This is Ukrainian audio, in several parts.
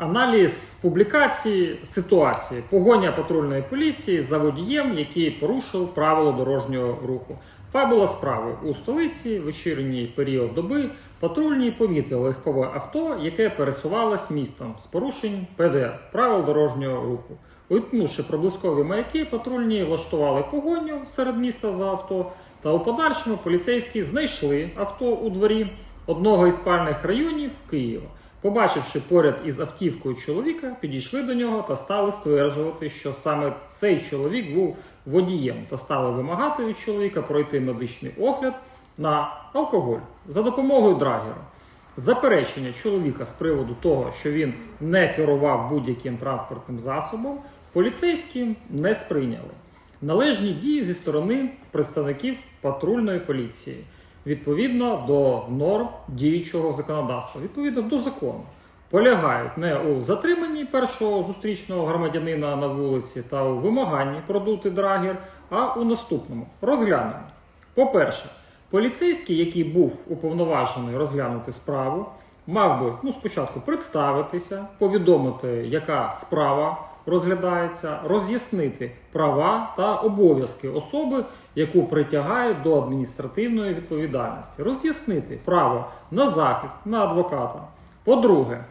Аналіз публікації ситуації погоня патрульної поліції за водієм, який порушив правила дорожнього руху. Фабула справи у столиці, вечірній період доби, патрульні помітили легкове авто, яке пересувалось містом з порушень ПДР правил дорожнього руху. Увімкнувши проблискові маяки, патрульні влаштували погоню серед міста за авто, та у подальшому поліцейські знайшли авто у дворі одного із спальних районів Києва. Побачивши поряд із автівкою чоловіка, підійшли до нього та стали стверджувати, що саме цей чоловік був водієм та стали вимагати від чоловіка пройти медичний огляд на алкоголь за допомогою драгера. Заперечення чоловіка з приводу того, що він не керував будь-яким транспортним засобом, поліцейські не сприйняли. Належні дії зі сторони представників патрульної поліції відповідно до норм діючого законодавства, відповідно до закону, полягають не у затриманні першого зустрічного громадянина на вулиці та у вимаганні продути драгер, а у наступному розглянемо. По-перше, поліцейський, який був уповноважений розглянути справу, мав би ну, спочатку представитися, повідомити, яка справа розглядається, роз'яснити права та обов'язки особи, яку притягають до адміністративної відповідальності, роз'яснити право на захист, на адвоката. По-друге,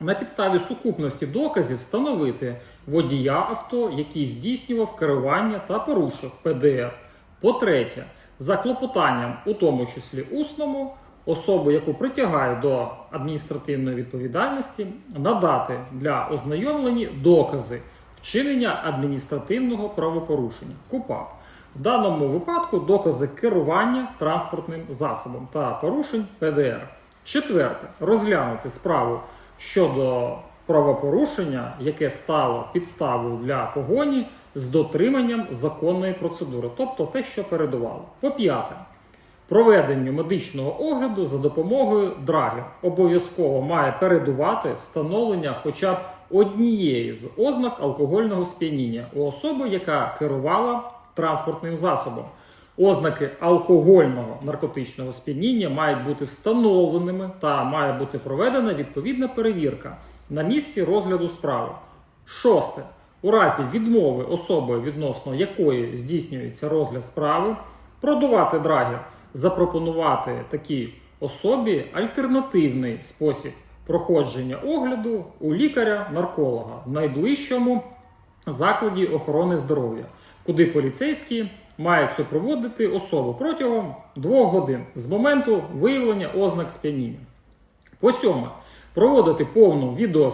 на підставі сукупності доказів встановити водія авто, який здійснював керування та порушив ПДР. По-третє, за клопотанням, у тому числі усному, особу, яку притягають до адміністративної відповідальності, надати для ознайомлення докази вчинення адміністративного правопорушення КУПАП. В даному випадку докази керування транспортним засобом та порушень ПДР. Четверте, розглянути справу щодо правопорушення, яке стало підставою для погоні з дотриманням законної процедури, тобто те, що передувало. По п'яте, проведенню медичного огляду за допомогою драгер обов'язково має передувати встановлення хоча б однієї з ознак алкогольного сп'яніння у особи, яка керувала транспортним засобом. Ознаки алкогольного наркотичного сп'яніння мають бути встановленими та має бути проведена відповідна перевірка на місці розгляду справи. Шосте. У разі відмови особи, відносно якої здійснюється розгляд справи, продувати драгер, запропонувати такій особі альтернативний спосіб проходження огляду у лікаря-нарколога в найближчому закладі охорони здоров'я, куди поліцейські мають супроводити особу протягом двох годин з моменту виявлення ознак сп'яніння. По сьоме, проводити повну